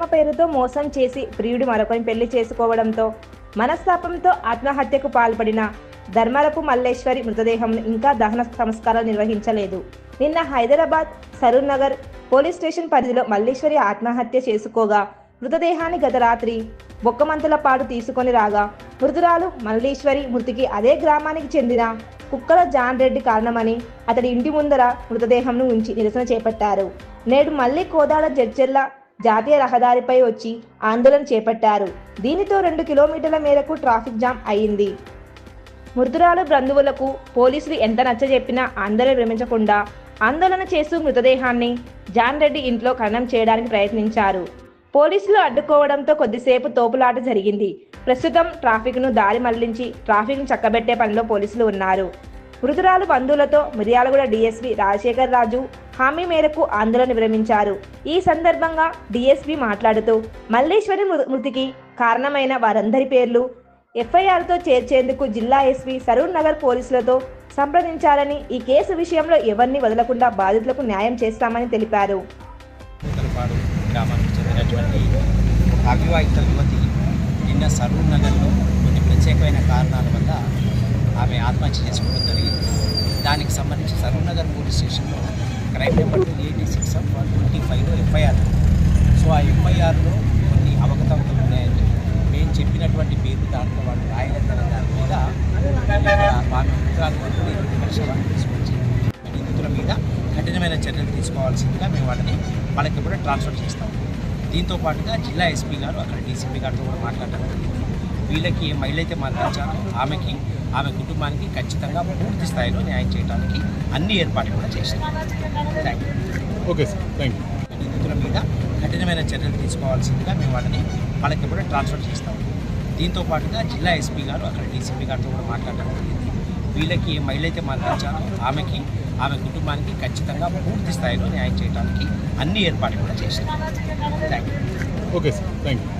ప్రేమ పేరుతో మోసం చేసి ప్రియుడు మరొకరిని పెళ్ళి చేసుకోవడంతో మనస్తాపంతో ఆత్మహత్యకు పాల్పడిన ధర్మరపు మల్లేశ్వరి మృతదేహంను ఇంకా దహన సంస్కారాలు నిర్వహించలేదు. నిన్న హైదరాబాద్ సరూర్ నగర్ పోలీస్ స్టేషన్ పరిధిలో మల్లేశ్వరి ఆత్మహత్య చేసుకోగా మృతదేహాన్ని గత రాత్రి బొక్కమంతుల పాటు తీసుకొని రాగా మృతురాలు మల్లీశ్వరి మృతికి అదే గ్రామానికి చెందిన కుక్కల జాన్ రెడ్డి కారణమని అతడి ఇంటి ముందర మృతదేహంను ఉంచి నిరసన చేపట్టారు. నేడు మళ్ళీ కోదాడ జడ్చెర్ల జాతీయ రహదారిపై వచ్చి ఆందోళన చేపట్టారు. దీనితో రెండు కిలోమీటర్ల మేరకు ట్రాఫిక్ జామ్ అయింది. మృతురాలు బంధువులకు పోలీసులు ఎంత నచ్చజెప్పినా ఆందోళన విరమించకుండా ఆందోళన చేస్తూ మృతదేహాన్ని జాన్ రెడ్డి ఇంట్లో ఖననం చేయడానికి ప్రయత్నించారు. పోలీసులు అడ్డుకోవడంతో కొద్దిసేపు తోపులాట జరిగింది. ప్రస్తుతం ట్రాఫిక్ను దారి మళ్ళించి ట్రాఫిక్ను చక్కబెట్టే పనిలో పోలీసులు ఉన్నారు. మృతురాలు బంధువులతో మిర్యాలగూడ డీఎస్పీ రాజశేఖర్ రాజు హామీ మేరకు ఆందోళన విరమించారు. ఈ సందర్భంగా డీఎస్పీ మాట్లాడుతూ మల్లేశ్వరి మృ- మృతికి కారణమైన వారందరి పేర్లు ఎఫ్ఐఆర్తో చేర్చేందుకు జిల్లా ఎస్పీ సరూర్ నగర్ పోలీసులతో సంప్రదించాలని ఈ కేసు విషయంలో ఎవరిని వదలకుండా బాధితులకు న్యాయం చేస్తామని తెలిపారు. గ్రామానికి చెందినటువంటి అవివాహిత యువతి నిన్న సరూర్ నగర్లో కొన్ని ప్రత్యేకమైన కారణాల వల్ల ఆమె ఆత్మహత్య చేసుకోవడం జరిగింది. దానికి సంబంధించి సరూర్ పోలీస్ స్టేషన్లో crime number two eighty six of one twenty ఫైవ్లో ఎఫ్ఐఆర్. సో ఆ ఎఫ్ఐఆర్లో కొన్ని అవకతవకలు ఉన్నాయని మేము చెప్పినటువంటి పేరు దాంట్లో వాళ్ళు రాయలేదన్న దాని మీద ఇక్కడ మిత్రాలు తీసుకొచ్చి నిందితుల మీద కఠినమైన చర్యలు తీసుకోవాల్సిందిగా మేము వాళ్ళని వాళ్ళకి కూడా ట్రాన్స్ఫర్ చేస్తాం. దీంతో పాటుగా జిల్లా ఎస్పీ గారు అక్కడ డీసీపీ గారితో కూడా మాట్లాడటం జరిగింది. వీళ్ళకి ఏ మహిళ అయితే మరణించారో ఆమెకి ఆమె కుటుంబానికి ఖచ్చితంగా పూర్తి స్థాయిలో న్యాయం చేయడానికి అన్ని ఏర్పాట్లు కూడా చేశారు. Thank you okay sir thank you నిందితుల మీద కఠినమైన చర్యలు తీసుకోవాల్సిందిగా మేము వాళ్ళని వాళ్ళకి కూడా ట్రాన్స్ఫర్ చేస్తాం. దీంతో పాటుగా జిల్లా ఎస్పీ గారు అక్కడ డీసీపీ గారితో కూడా మాట్లాడడం జరిగింది. వీళ్ళకి ఏ మహిళ అయితే మరణించారో ఆమెకి ఆమె కుటుంబానికి ఖచ్చితంగా పూర్తి స్థాయిలో న్యాయం చేయడానికి అన్ని ఏర్పాట్లు కూడా చేశారు. Thank you okay sir thank you